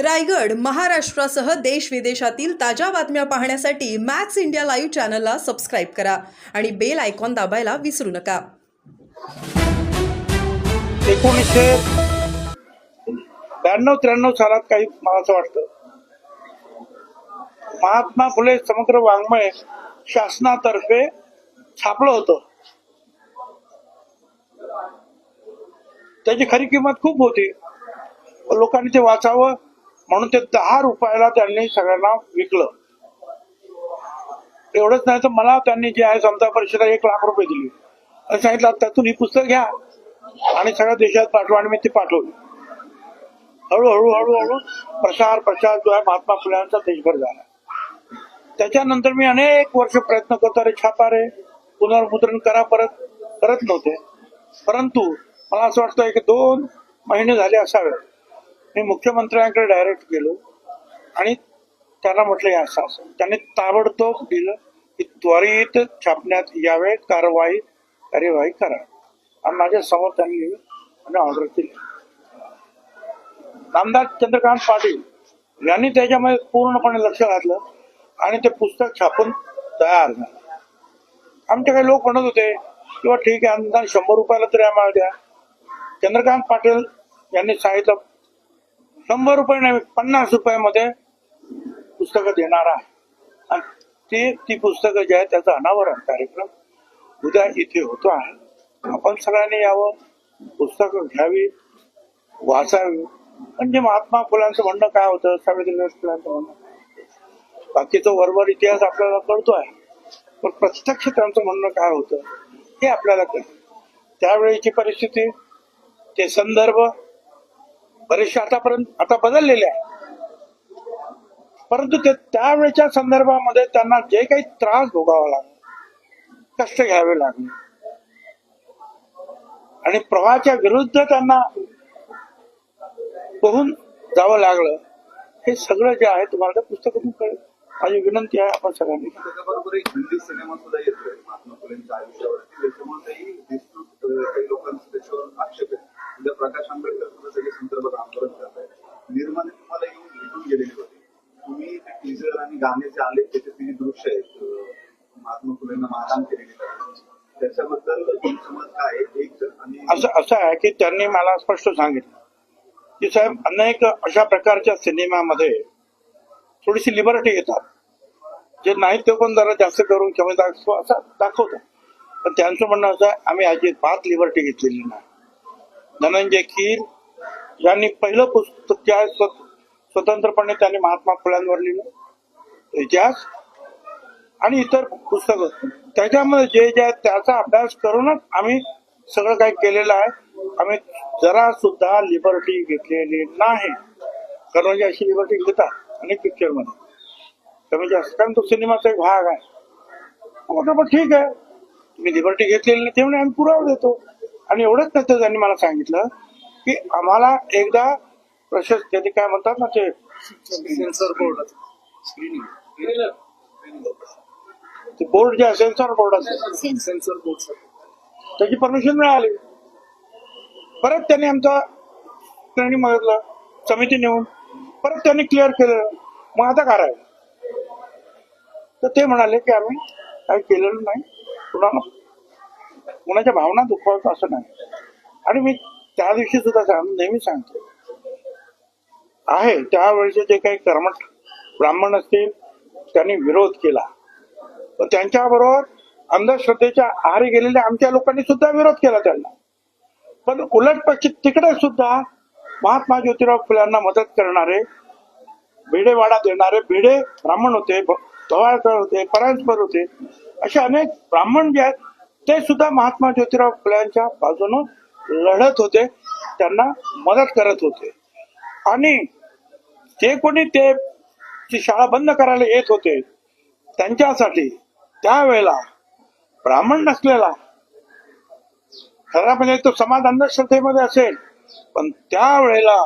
रायगड महाराष्ट्रासह देश विदेशातील ताज्या बातम्या पाहण्यासाठी मॅक्स इंडिया लाईव्ह चॅनलला सबस्क्राईब करा आणि बेल आयकॉन दाबायला विसरू नका. एकोणीसशे ब्याण्णव त्र्याण्णव सालात काही मला असं वाटतं महात्मा फुले समग्र वाङ्मय शासनातर्फे छापलं होतं. त्याची खरी किंमत खूप होती. लोकांनी ते वाचावं म्हणून ते दहा रुपयाला त्यांनी सगळ्यांना विकलं. एवढंच नाही तर मला त्यांनी जे आहे समता परिषदा एक लाख रुपये दिले. आणि सांगितलं त्यातून ही पुस्तक घ्या. आणि सगळ्या देशात पाठवा आणि मी ते पाठवली. हळूहळू हळूहळू प्रसार प्रसार जो आहे महात्मा फुल्यांचा देशभर झाला. त्याच्यानंतर मी अनेक वर्ष प्रयत्न करतो रे छापा रे पुनर्मुद्रण करा परत. करत नव्हते. परंतु मला असं वाटतं एक दोन महिने झाले असावेत. मी मुख्यमंत्र्यांकडे डायरेक्ट गेलो आणि त्यांना म्हटलं या असं असं त्यांनी ताबडतोब दिलं की त्वरित छापण्यात यावे कारवाई कार्यवाही करा. आणि माझ्यासमोर त्यांनी आणि ऑर्डर केली. नामदार चंद्रकांत पाटील यांनी त्याच्यामध्ये पूर्णपणे लक्ष घातलं आणि ते पुस्तक छापून तयार झालं. आमचे काही लोक म्हणत होते किंवा ठीक आहे अनुदान शंभर रुपयाला तरी आम्हाला द्या. चंद्रकांत पाटील यांनी सांगितलं शंभर रुपये नाही पन्नास रुपयामध्ये पुस्तकं देणार आहे. आणि ते ती पुस्तकं जे आहे त्याचा अनावरण कार्यक्रम उद्या इथे होतो आहे. आपण सगळ्यांनी यावं पुस्तकं घ्यावी वाचावी. म्हणजे महात्मा फुलांचं म्हणणं काय होतं सावित्रीबाई फुलांचं म्हणणं बाकीचं वरवर इतिहास आपल्याला कळतो आहे. पण प्रत्यक्ष त्यांचं म्हणणं काय होतं हे आपल्याला कळतं. त्यावेळेची परिस्थिती ते संदर्भ बरेचसे आतापर्यंत आता बदललेले आहे परंतु ते त्यावेळेच्या संदर्भामध्ये त्यांना जे काही त्रास भोगावा लागला कष्ट घ्यावे लागले. आणि प्रवाहाच्या विरुद्ध त्यांना पोहून जावं लागलं हे सगळं जे आहे तुम्हाला त्या पुस्तकातून कळेल. माझी विनंती आहे आपण सगळ्यांनी. त्याच्याबरोबर एक प्रकाश आंबेडकर सुद्धा सगळे संदर्भात आंदोलन करत आहेत निर्माणे तुम्हाला येऊन भेटून गेलेली होती. तुम्ही टीजर आणि गाणे जे आले त्याचे तिने दृश्य आहेत महात्मा फुलेंना मारहाण केलेली त्याच्याबद्दल तुमचं मत काय एक आणि असं असं आहे की त्यांनी मला स्पष्ट सांगितलं. की साहेब अनेक अशा प्रकारच्या सिनेमामध्ये थोडीशी लिबर्टी येतात. जे नाही ते पण जरा जास्त करून कमी दाखव असं दाखवतात. पण त्यांचं म्हणणं असं आम्ही अजिबात लिबर्टी घेतलेली नाही. धनंजय म्हणजे खीर यांनी पहिलं पुस्तक जे आहे स्व- स्वतंत्रपणे त्यांनी महात्मा फुल्यांवर लिहिलं. इतिहास आणि इतर पुस्तकं. त्याच्यामध्ये जे जे आहे त्याचा अभ्यास करूनच आम्ही सगळं काही केलेलं आहे. आम्ही जरा सुद्धा लिबर्टी घेतलेली नाही. कारण म्हणजे अशी लिबर्टी घेतात अनेक पिक्चरमध्ये. कमी जास्त कारण तो सिनेमाचा एक भाग आहे. म्हटलं पण ठीक आहे. तुम्ही लिबर्टी घेतलेली नाही तेवढे आम्ही पुरावा देतो. आणि एवढंच नाही तर त्यांनी मला सांगितलं की आम्हाला एकदा प्रशस्त त्यांनी काय म्हणतात ना ते सेन्सर बोर्ड ते बोर्ड जे आहे सेन्सॉर बोर्ड असेल. सेन्सर बोर्ड त्याची परमिशन मिळाली. परत त्यांनी आमचा त्यांनी मागितलं समिती नेऊन. परत त्यांनी क्लिअर केलं. मग आता करायला तर ते म्हणाले की आम्ही काही केलेलं नाही. कुणाला कुणाच्या भावना दुखवायचं असं नाही. आणि मी त्या दिवशी सुद्धा सांग नेहमी सांगतो. आहे त्यावेळेचे जे काही कर्मठ ब्राह्मण असतील त्यांनी विरोध केला. त्यांच्याबरोबर अंधश्रद्धेच्या आहारी गेलेल्या आमच्या लोकांनी सुद्धा विरोध केला त्यांना. पण उलट पक्षी तिकडे सुद्धा महात्मा ज्योतिराव फुल्यांना मदत करणारे भिडेवाडा देणारे भिडे ब्राह्मण होते भ- होते परांजपर होते असे अनेक ब्राह्मण जे आहेत ते सुद्धा महात्मा ज्योतिराव फुल्यांच्या बाजूनं लढत होते. त्यांना मदत करत होते. आणि जे कोणी ते जी शाळा बंद करायला येत होते त्यांच्यासाठी त्यावेळेला ब्राह्मण नसलेला खरा म्हणजे तो समाज अंधश्रद्धेमध्ये असेल पण त्यावेळेला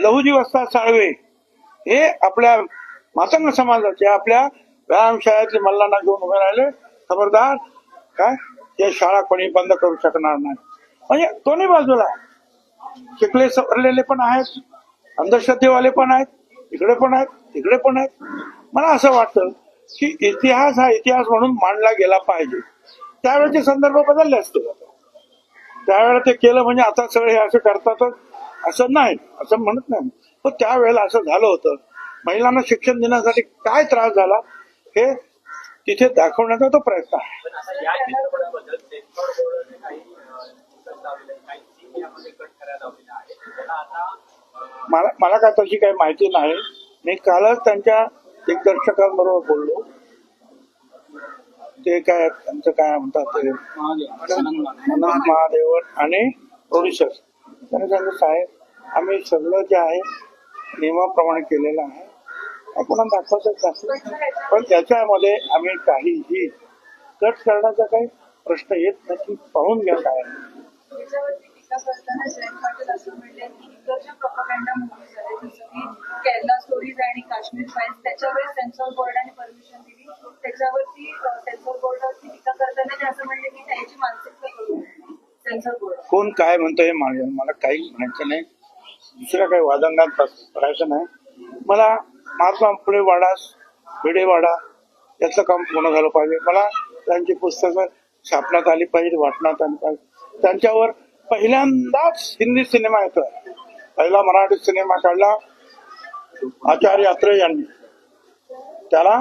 लहुजी वस्ता साळवे हे आपल्या मातंग समाजाचे आपल्या व्यायामशाळेतले मल्लांना घेऊन उभे राहिले. खबरदार काय? ते शाळा कोणी बंद करू शकणार नाही. म्हणजे दोन्ही बाजूला शिकले सवरलेले पण आहेत अंधश्रद्धेवाले पण आहेत इकडे पण आहेत तिकडे पण आहेत. मला असं वाटतं की इतिहास हा इतिहास म्हणून मांडला गेला पाहिजे. त्यावेळेचे संदर्भ बदलले असते त्यावेळेला ते केलं म्हणजे आता सगळे हे असं करतातच. असं नाही असं म्हणत नाही. पण त्यावेळेला असं झालं होतं. महिलांना शिक्षण देण्यासाठी काय त्रास झाला? हे तिथे दाखवण्याचा तो प्रयत्न आहे. मला मला काय तशी काही माहिती नाही. मी कालच त्यांच्या दिग्दर्शकांबरोबर बोललो. ते काय त्यांचं काय म्हणतात ते? महादेवन आणि प्रोड्युसर त्यांनी सांगितलं साहेब आम्ही सगळं जे आहे नियमाप्रमाणे केलेलं आहे. आपण दाखवतच दाखवू पण त्याच्यामध्ये आम्ही काहीही कट करण्याचा काही प्रश्न येत नाही पाहून घ्या काय केरला स्टोरीज आणि काश्मीर फाईल्स त्याच्यावर सेन्सॉर बोर्डाने परमिशन दिली. त्याच्यावरती सेन्सॉर बोर्डावरती टीका करताना ते असं म्हणले की त्यांची मानसिकता करून सेन्सॉर बोर्ड कोण काय म्हणतं हे मला मला काही म्हणायचं नाही. दुसऱ्या काही वादंगात करायचं नाही मला महात्मा फुले वाडा भिडे वाडा याचं काम पूर्ण झालं पाहिजे. मला त्यांची पुस्तकं छापण्यात आली पाहिजे वाटण्यात आली पाहिजे. त्यांच्यावर पहिल्यांदाच हिंदी सिनेमा येतो पहिला मराठी सिनेमा काढला आचार्य अत्रे यांनी. त्याला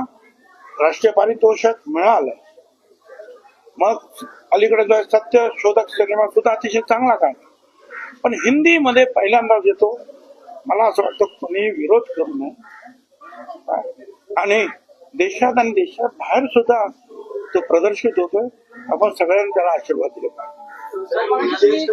राष्ट्रीय पारितोषिक मिळालं. मग अलीकडे जो सत्य शोधक सिनेमा सुद्धा अतिशय चांगला काय पण हिंदीमध्ये पहिल्यांदाच येतो. मला असं वाटतं कोणी विरोध करू नये. आणि देशात आणि देशात बाहेर सुद्धा तो प्रदर्शित होतोय. आपण सगळ्यांनी त्याला आशीर्वाद दिले. पाहिजे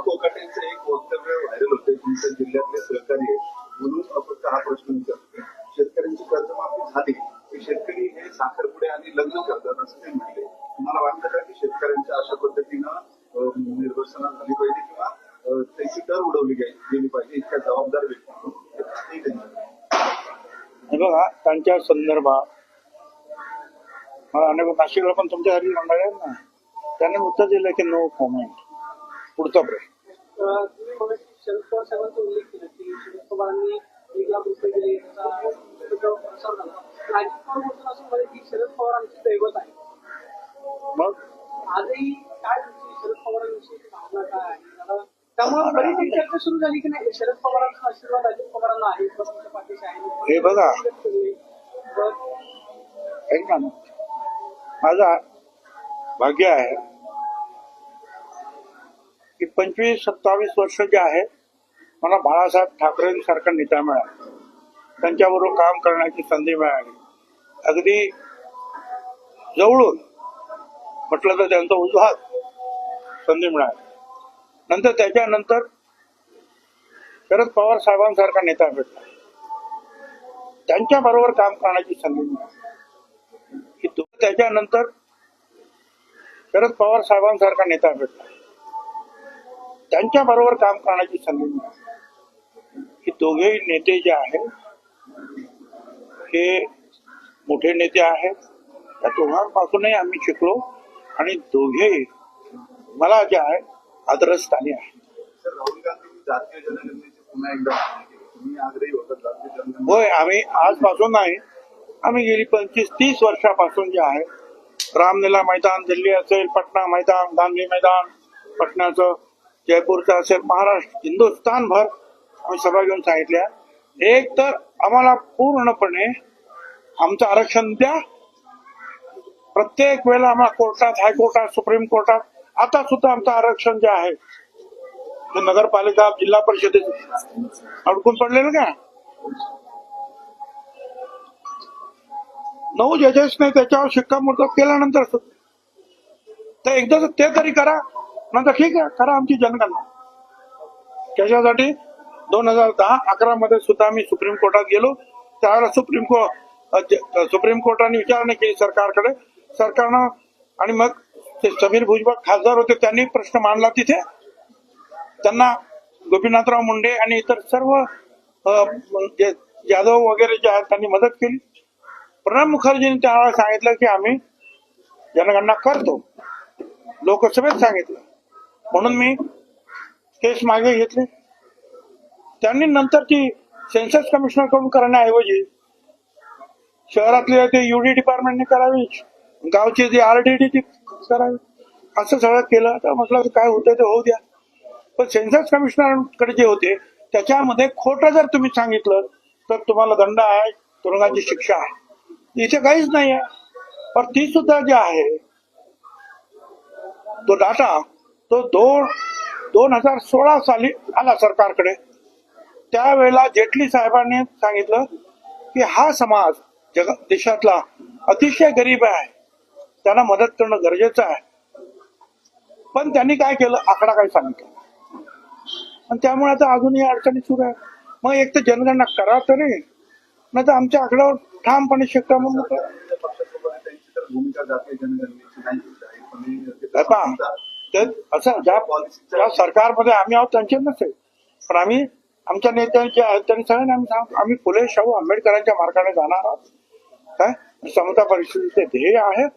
कोकाटेंचं एक वक्तव्य व्हायरल होते तुमच्या जिल्ह्यातले सहकारी म्हणून फक्त हा प्रश्न विचारतो. शेतकऱ्यांची कर्जमाफी झाली की शेतकरी हे साखरपुडे आणि लग्न करतात असं ते म्हटले तुम्हाला वाटतं का की शेतकऱ्यांच्या अशा पद्धतीनं अं, निर्वसना झाली पाहिजे किंवा त्याची दर उडवली गेली पाहिजे इतक्या जबाबदार व्यक्ती हे बघा त्यांच्या संदर्भात. मला अनेक नाशिकला पण तुमच्या घरी मंडळ आहेत ना. त्यांनी उत्तर दिलं की नो कॉमेंट पुढचा प्रश्न. मग? आजही काय शरद पवारांविषयी भावना काय आहे? त्यामुळे बरीच एक चर्चा सुरू झाली की नाही? शरद पवारांचा आशीर्वाद अजित पवारांना आहे पाठीशी आहे. हे बघा. ऐक ना. माझा भाग्य आहे की पंचवीस सत्तावीस वर्ष जे आहे मला बाळासाहेब ठाकरेंसारखा नेता मिळाला. त्यांच्याबरोबर काम करण्याची संधी मिळाली. अगदी जवळून म्हटलं तर त्यांचा उजवा संधी मिळाली. नंतर त्याच्यानंतर शरद पवार साहेबांसारखा नेता भेटला. त्यांच्या बरोबर काम करण्याची संधी मिळाली. की त्याच्यानंतर शरद पवार साहेबांसारखा नेता भेटला. त्यांच्या बरोबर काम करण्याची संधी मिळाली. की दोघेही नेते जे आहेत हे मोठे नेते आहेत. त्या दोघांपासूनही आम्ही शिकलो आणि दोघेही मला जे आहे आदरस्थानी आहे. होय आम्ही आजपासून नाही. आम्ही गेली पंचवीस तीस वर्षापासून जे आहे रामलीला मैदान दिल्ली असेल पटना मैदान गांधी मैदान पटनाचं जयपूरचं असेल महाराष्ट्र हिंदुस्थानभर आम्ही सभा घेऊन सांगितल्या. एक तर आम्हाला पूर्णपणे आमचं आरक्षण द्या. प्रत्येक वेळेला आम्हाला कोर्टात हायकोर्टात सुप्रीम कोर्टात आता सुद्धा आमचं आरक्षण जे आहे ते नगरपालिका जिल्हा परिषदेत अडकून पडलेलं का? नऊ जजेसने त्याच्यावर शिक्कामोर्तब केल्यानंतर तर एकदा ते तरी करा नंतर ठीक आहे करा आमची जनगणना. त्याच्यासाठी दोन हजार दहा अकरा मध्ये सुद्धा आम्ही सुप्रीम कोर्टात गेलो. त्यावेळेला सुप्रीम कोर्ट सुप्रीम कोर्टाने विचारणा केली सरकारकडे. सरकारनं आणि मग ते समीर भुजबळ खासदार होते त्यांनी प्रश्न मांडला तिथे. त्यांना गोपीनाथराव मुंडे आणि इतर सर्व जाधव वगैरे जे आहेत त्यांनी मदत केली. प्रणब मुखर्जींनी त्यावेळेला सांगितलं की आम्ही जनगणना करतो. लोकसभेत सांगितलं. म्हणून मी केस मागे घेतले. त्यांनी नंतर ती सेन्सस कमिशनरकडून करण्याऐवजी शहरातले ते युडी डिपार्टमेंटने करावी. गावची जी आरडीडी ती करावी. असं सगळं केलं. तर म्हटलं काय होतं ते होऊ द्या. पण सेन्सस कमिशनरकडे जे होते त्याच्यामध्ये खोटं जर तुम्ही सांगितलं तर तुम्हाला दंड आहे तुरुंगाची शिक्षा आहे. इथे काहीच नाही आहे पण ती सुद्धा जी आहे तो डाटा तो दोन दोन हजार सोळा साली आला सरकारकडे. त्यावेळेला जेटली साहेबांनी सांगितलं की हा समाज जग देशातला अतिशय गरीब आहे. त्यांना मदत करणं गरजेचं आहे. पण त्यांनी काय केलं? आकडा काय सांगितलं आणि त्यामुळे आता अजूनही अडचणी सुरू आहे मग एक तर जनगणना करा तरी नाही. तर आमच्या आकड्यावर ठामपणे शेकटा म्हणून असं ज्या ज्या सरकारमध्ये आम्ही आहोत त्यांचे नसेल पण आम्ही आमच्या नेत्यांचे आहेत त्यांनी सगळ्यांनी आम्ही सांग आम्ही फुले शाहू आंबेडकरांच्या मार्गाने जाणार आहोत. काय समता परिस्थितीचे ध्येय आहेत.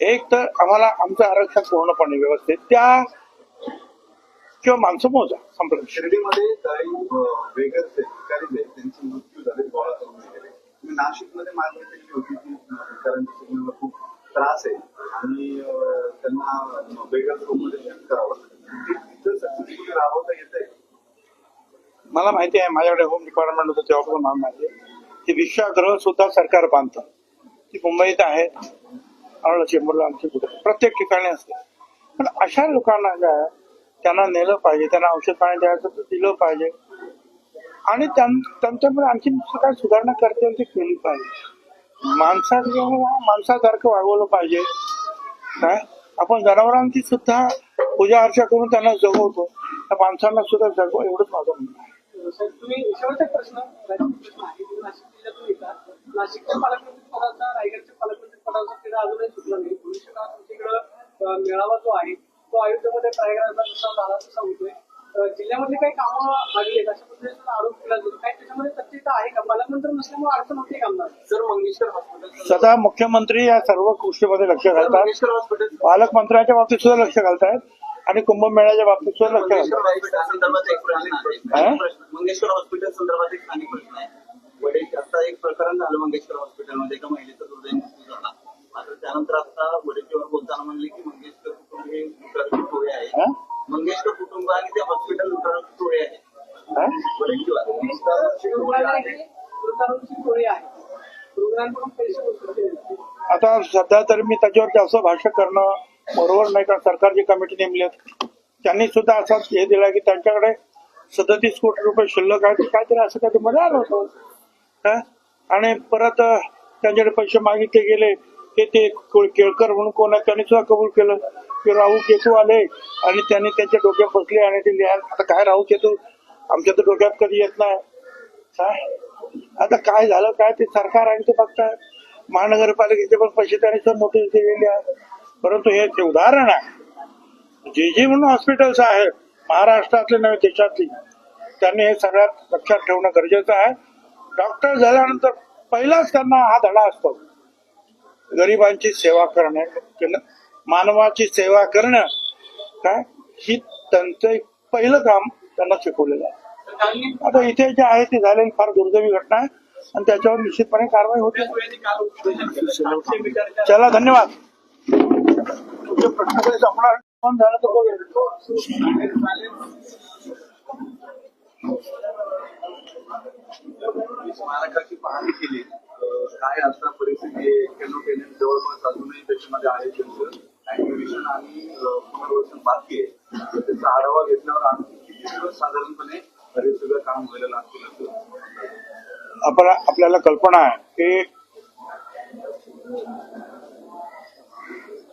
एक तर आम्हाला आमचं आरक्षण पूर्णपणे व्यवस्थित त्या किंवा माणसं मोजा संपलं शिर्डीमध्ये काही अधिकारी त्यांचे मृत्यू झाले गोळा करून गेले. नाशिकमध्ये मागणी केली होती की सिग्नलला खूप त्रास आहे. आणि त्यांना वेगळ्या रूममध्ये शिफ्ट करावं राबवता येत आहे? मला माहिती आहे माझ्याकडे होम डिपार्टमेंट होतं तेव्हापासून मला माहिती आहे. की विश्वागृह सुद्धा सरकार बांधतं. ती मुंबईत आहे. आरळ चेंबरला आमची कुठे प्रत्येक ठिकाणी असते. पण अशा लोकांना ज्या त्यांना नेलं पाहिजे त्यांना औषध पाणी द्यायचं दिलं पाहिजे. आणि त्यां- त्यांच्यामध्ये आणखी काय सुधारणा करता येईल ती केली पाहिजे. माणसा माणसासारखं वागवलं पाहिजे काय? आपण जनावरांची सुद्धा पूजा अर्चा करून त्यांना जगवतो. त्या माणसांना सुद्धा जगव एवढंच माझं म्हणणं प्रश्न नाशिकच्या पालकमंत्री पदाचा रायगडच्या पालकमंत्री अजूनही सुटला नाही. भविष्य काळात तुमच्याकडं अं, मेळावा जो आहे तो अयोध्येमध्ये प्रयागराजला जसा झाला तसा होतोय अं, जिल्ह्यामधले काही कामं लागली अशा पद्धतीचा आरोप केला जातो. काय त्याच्यामध्ये सत्यता आहे का? पालकमंत्री नसल्यामुळे अडचण होते का आमदार? सर मंगेशकर हॉस्पिटल सदा मुख्यमंत्री या सर्व गोष्टीमध्ये लक्ष घालतात. पालकमंत्र्यांच्या बाबतीत सुद्धा लक्ष घालतायत आणि कुंभमेळ्याच्या बाबतीत सुद्धा लक्ष मंगेशकर घालतात. हॉस्पिटल संदर्भात एक प्रश्न आहे? स्थानिक प्रश्न. मंगेशकर हॉस्पिटल संदर्भात एक स्थानिक प्रश्न आहे. वडील आता एक प्रकरण झालं मंगेशकर हॉस्पिटलमध्ये एका महिलेचा दुर्दैवी मृत्यू झाला? त्यानंतर आता वडीलजीवर बोलताना म्हणले की मंगेशकर कुटुंब हे लुटारूची टोळी आहे हा? मंगेशकर कुटुंब आणि ते हॉस्पिटल लुटारूची टोळी आहे हा? आहे. आता सध्या तर मी त्याच्यावर जास्त भाष्य करणं बरोबर नाही कारण सरकारची कमिटी नेमली आहे. त्यांनी सुद्धा असाच हे दिला की त्यांच्याकडे सदतीस कोटी रुपये शिल्लक आहेत काहीतरी असं काहीतरी मध्ये आलं होतं हा? आणि परत अं, त्यांच्याकडे पैसे मागितले गेले ते ते केळकर म्हणून कोण त्याने सुद्धा कबूल केलं. की राहू केतू आले आणि त्यांनी त्यांच्या डोक्यात बसले आणि ते लिहा. आता काय राहू केतू? आमच्या तर डोक्यात कधी येत नाही. काय? आता काय झालं? काय ते सरकार आणि ते बघताय. महानगरपालिकेचे पण पैसे त्यांनी सुद्धा नोटीस दिलेली आहे. परंतु हे ते उदाहरण आहे जे जे म्हणून हॉस्पिटल्स आहेत महाराष्ट्रातले नव्हे देशातली त्यांनी हे सगळ्यात लक्षात ठेवणं गरजेचं आहे. डॉक्टर झाल्यानंतर पहिलाच त्यांना हा धडा असतो. गरिबांची सेवा करणं केलं- मानवाची सेवा करणं काय? ही त्यांचं पहिलं काम त्यांना शिकवलेलं आहे. आता इथे जे आहे ते झालेली फार दुर्दैवी घटना आहे. आणि त्याच्यावर निश्चितपणे कारवाई होते. चला धन्यवाद. तुमचे प्रश्न संपणार. झालं तर स्मारकाची पाहणी केली. काय आता परिस्थिती आहे? एक्क्याण्णव टेनेट जवळपास अजूनही त्याच्यामध्ये आहे त्यांचं. आणि पुनर्वसन बाकी आहे. त्याचा आढावा घेतल्यावर आणखी किती दिवस साधारणपणे हे सगळं काम व्हायला लागतील आपण आपल्याला कल्पना आहे की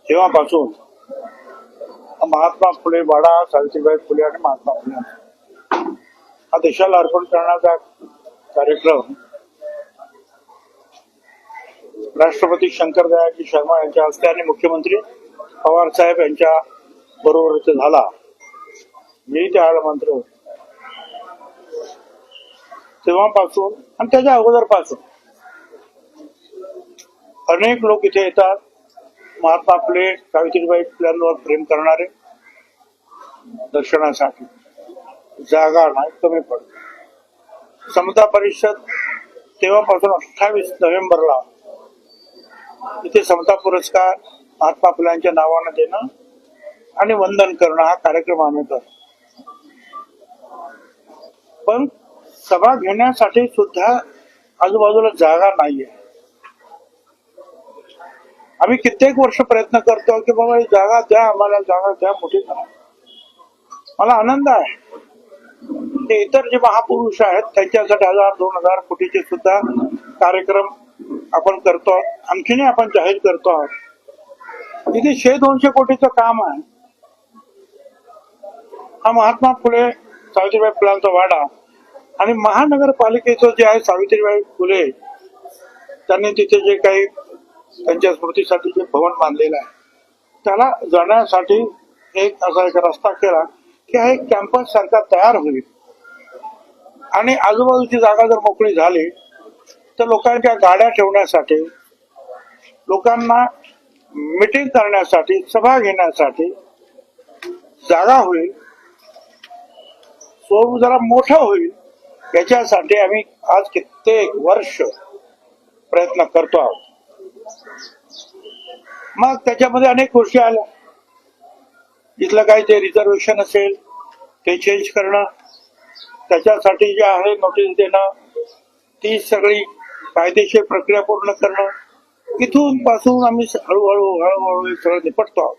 तेव्हापासून महात्मा फुले वाडा सावित्रीबाई फुले आणि महात्मा फुले. हा देशाला अर्पण करण्याचा कार्यक्रम. राष्ट्रपती शंकर दयाजी शर्मा यांच्या हस्ते आणि मुख्यमंत्री पवार साहेब यांच्या बरोबर इथे झाला. मी त्यावेळेला मंत्र होतो. तेव्हापासून आणि त्याच्या अगोदरपासून अनेक लोक इथे येतात. महात्मा फुले सावित्रीबाई फुल्यांवर प्रेम करणारे दर्शनासाठी. जागा नाही कमी पडते. समता परिषद तेव्हापासून अठ्ठावीस नोव्हेंबरला इथे समता पुरस्कार महात्मा फुलांच्या नावानं देणं आणि वंदन करणं हा कार्यक्रम आम्ही करतो. पण सभा घेण्यासाठी सुद्धा आजूबाजूला जागा नाहीये. आम्ही कित्येक वर्ष प्रयत्न करतो की बाबा ही जागा द्या आम्हाला जागा द्या मोठी करा. मला आनंद आहे. ते इतर जे महापुरुष आहेत त्यांच्यासाठी हजार दोन हजार कोटीचे सुद्धा कार्यक्रम आपण करतो आहोत. आणखीनही आपण जाहीर करतो आहोत. इथे शे दोनशे कोटीचं काम आहे. हा महात्मा फुले सावित्रीबाई फुलांचा वाडा आणि महानगरपालिकेचं जे आहे सावित्रीबाई फुले त्यांनी तिथे जे काही त्यांच्या स्मृतीसाठी जे भवन बांधलेलं आहे त्याला जाण्यासाठी एक असा एक रस्ता केला की हा एक कॅम्पस सारखा तयार होईल. आणि आजूबाजूची जागा जर मोकळी झाली तर लोकांच्या गाड्या ठेवण्यासाठी लोकांना मिटिंग करण्यासाठी सभा घेण्यासाठी जागा होईल. सोम जरा मोठा होईल. याच्यासाठी आम्ही आज कित्येक वर्ष प्रयत्न करतो आहोत. मग त्याच्यामध्ये अनेक गोष्टी आल्या. इथलं काही ते रिझर्वेशन असेल ते चेंज करणं त्याच्यासाठी जे आहे नोटीस देणं ती सगळी कायदेशीर प्रक्रिया पूर्ण करणं इथून पासून आम्ही हळूहळू हळूहळू सगळं निपटतो आहोत.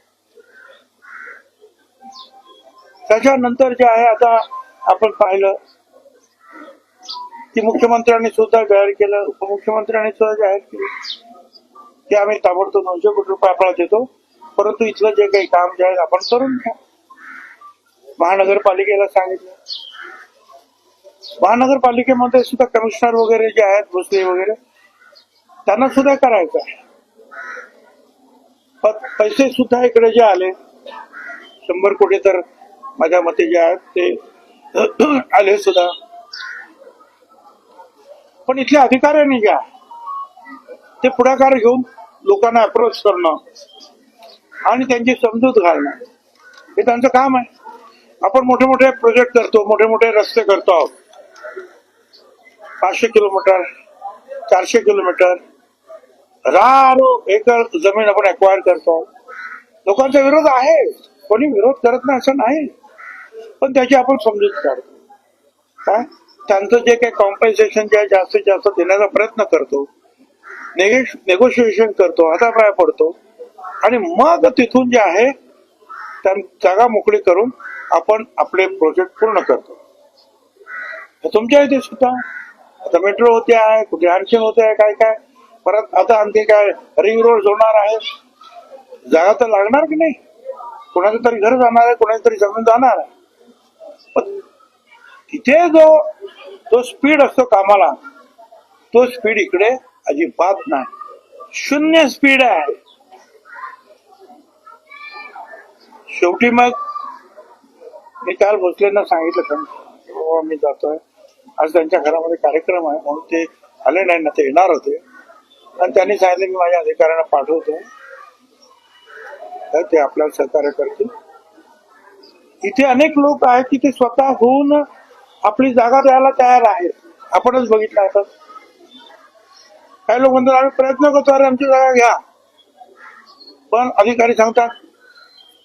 त्याच्यानंतर जे आहे आता आपण पाहिलं की मुख्यमंत्र्यांनी सुद्धा जाहीर केलं उपमुख्यमंत्र्यांनी सुद्धा जाहीर केलं की आम्ही ताबडतोब दोनशे कोटी रुपये आपल्याला देतो परंतु इथलं जे काही काम जे आहे आपण करून घ्या. महानगरपालिकेला सांगितलं. महानगरपालिकेमध्ये सुद्धा कमिशनर वगैरे जे आहेत भोसले वगैरे त्यांना सुद्धा करायचं पण पैसे सुद्धा इकडे जे आले शंभर कोटी तर माझ्या मते जे आहेत ते आले सुद्धा. पण इथल्या अधिकाऱ्यांनी ज्या ते पुढाकार घेऊन लोकांना अप्रोच करणं आणि त्यांची समजूत घालणं हे त्यांचं काम आहे. आपण मोठे मोठे प्रोजेक्ट करतो मोठे मोठे रस्ते करतो आहोत. पाचशे किलोमीटर चारशे किलोमीटर. हजारो एकर जमीन आपण अक्वायर करतो. लोकांचा विरोध आहे. कोणी विरोध करत नाही असं नाही. पण त्याची आपण समजूत काढतो. काय त्यांचं जे काही कॉम्पन्सेशन जे आहे जास्तीत जास्त देण्याचा प्रयत्न करतो. नेगोशिएशन करतो हातापाया पडतो. आणि मग तिथून जे आहे त्या जागा मोकळी करून आपण आपले प्रोजेक्ट पूर्ण करतो. तुमच्या इथे सुद्धा आता मेट्रो होते आहे कुठे आणखीन होते आहे काय काय. परत आता आणखी काय रिंग रोड जोडणार आहे. जागा तर लागणार की नाही? कोणाचं तरी घर जाणार आहे कोणाची तरी जमीन जाणार आहे. पण तिथे जो तो स्पीड असतो कामाला तो स्पीड इकडे अजिबात नाही. शून्य स्पीड आहे. शेवटी मग मी काल भोसलेंना सांगितलं का हो, मी जातोय. आज त्यांच्या घरामध्ये कार्यक्रम आहे म्हणून ते आले नाही ना ते येणार होते. आणि त्यांनी सांगितलं मी माझ्या अधिकाऱ्यांना पाठवतो. तर ते आपल्याला सहकार्य करतील. इथे अनेक लोक आहेत की ते स्वतः होऊन आपली जागा द्यायला तयार आहेत. आपणच बघितलं आता. काही लोक म्हणतात आम्ही प्रयत्न करतो अरे आमची जागा घ्या. पण अधिकारी सांगतात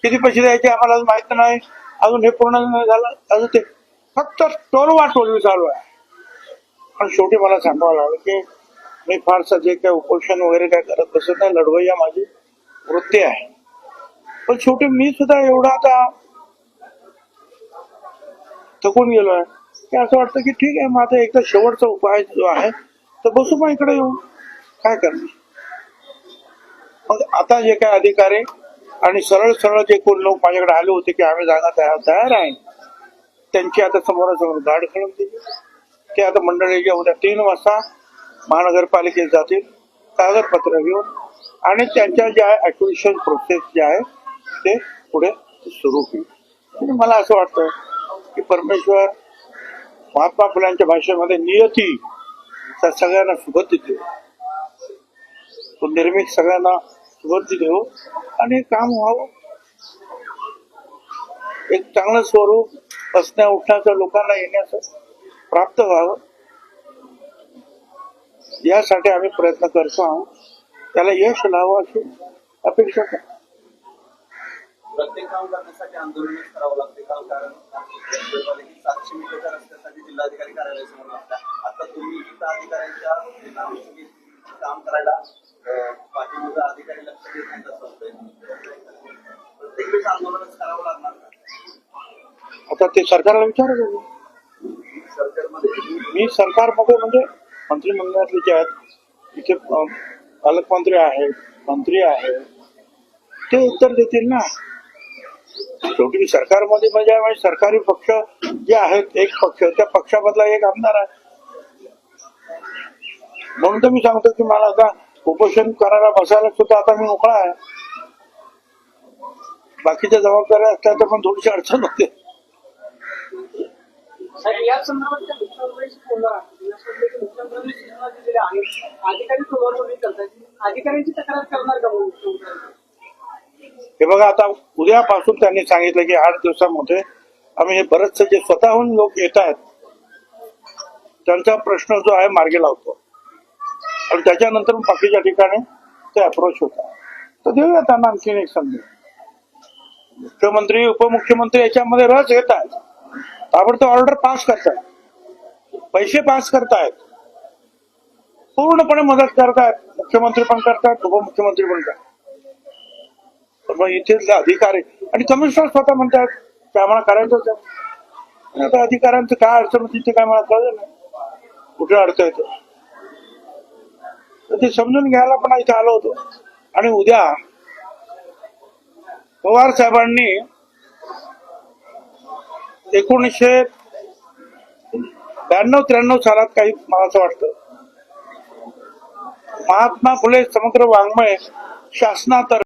किती पैसे द्यायचे आम्हाला अजून माहीत नाही. अजून हे पूर्ण नाही झालं. अजून ते फक्त टोलवा टोलवी चालू आहे. पण शेवटी मला सांगावं लागलं की मी फारसं जे काही उपोषण वगैरे काय करत बसत नाही लढवय्या माझी वृत्ती आहे. पण शेवटी मी सुद्धा एवढा आता थकून गेलो आहे की असं वाटतं की ठीक आहे माझा एकदा शेवटचा उपाय जो आहे तर बसू मग इकडे येऊन. काय करणार? मग आता जे काय अधिकारी आणि सरळ सरळ जे कोण लोक माझ्याकडे आले होते की आम्ही जागा तयार तयार आहे त्यांची आता समोरासमोर गाड खेळून दिली. ते आता मंडळी मंडळीच्या उद्या तीन वाजता महानगरपालिकेत जातील कागदपत्र घेऊन आणि त्यांच्या ज्या ऍक्विशन प्रोसेस जे आहे ते पुढे सुरू होईल. आणि मला असं वाटतं की परमेश्वर महात्मा फुलांच्या भाषेमध्ये नियती त्या सगळ्यांना सुबत्ती देऊ तो निर्मिक सगळ्यांना सुबत्ती देऊ हो. आणि काम व्हावं. एक चांगलं स्वरूप बसण्या उठण्याचं लोकांना येण्याचं प्राप्त व्हावं. यासाठी आम्ही प्रयत्न करतो आहोत. त्याला यश लावावं अशी अपेक्षा करतो प्रत्येक काम करण्यासाठी आंदोलन करावं लागते. कारण नगरपालिकेत सातशे मीटरच्या रस्त्यासाठी जिल्हाधिकारी कार्यालयासमोर लागतात आता तुम्ही काम करायला अधिकारी लक्ष देत. प्रत्येक वेळेस आंदोलनच करावं लागणार आता ते सरकारला सरकारमध्ये मी सरकारमध्ये म्हणजे मंत्रिमंडळातले जे आहेत इथे पालकमंत्री आहेत मंत्री आहेत ते उत्तर देतील ना? शेवटी सरकारमध्ये म्हणजे म्हणजे सरकारी पक्ष जे आहेत एक पक्ष त्या पक्षामधला एक आमदार आहे. म्हणून तर मी सांगतो की मला आता उपोषण करायला बसायला सुद्धा आता मी मोकळा आहे. बाकीच्या जबाबदाऱ्या असल्या तर पण थोडीशी अडचण होते. हे बघा आता उद्यापासून त्यांनी सांगितलं की आठ दिवसामध्ये आम्ही हे बरेचसे जे स्वतःहून लोक येत आहेत त्यांचा प्रश्न जो आहे मार्गी लावतो. आणि त्याच्यानंतर बाकीच्या ठिकाणी ते अप्रोच होतात. तर देऊया त्यांना आणखीन एक संधी. मुख्यमंत्री उपमुख्यमंत्री याच्यामध्ये रस घेत आहेत. ताबडतोब ऑर्डर पास करतायत पैसे पास करतायत. पूर्णपणे मदत करतायत. मुख्यमंत्री पण करतायत उपमुख्यमंत्री पण करतात मग इथे अधिकारी आणि कमिशनर स्वतः म्हणतात की आम्हाला करायचंच आहे? आता अधिकाऱ्यांचं काय अडचण होती ते काय मला कळलं नाही. कुठे अडचण येतो? तर ते समजून घ्यायला पण इथे आलो होतो. आणि उद्या पवार साहेबांनी एकोणीसशे ब्याण्णव त्र्याण्णव सालात काही मला असं वाटतं. महात्मा फुले समग्र वाङ्मय शासनातर्फे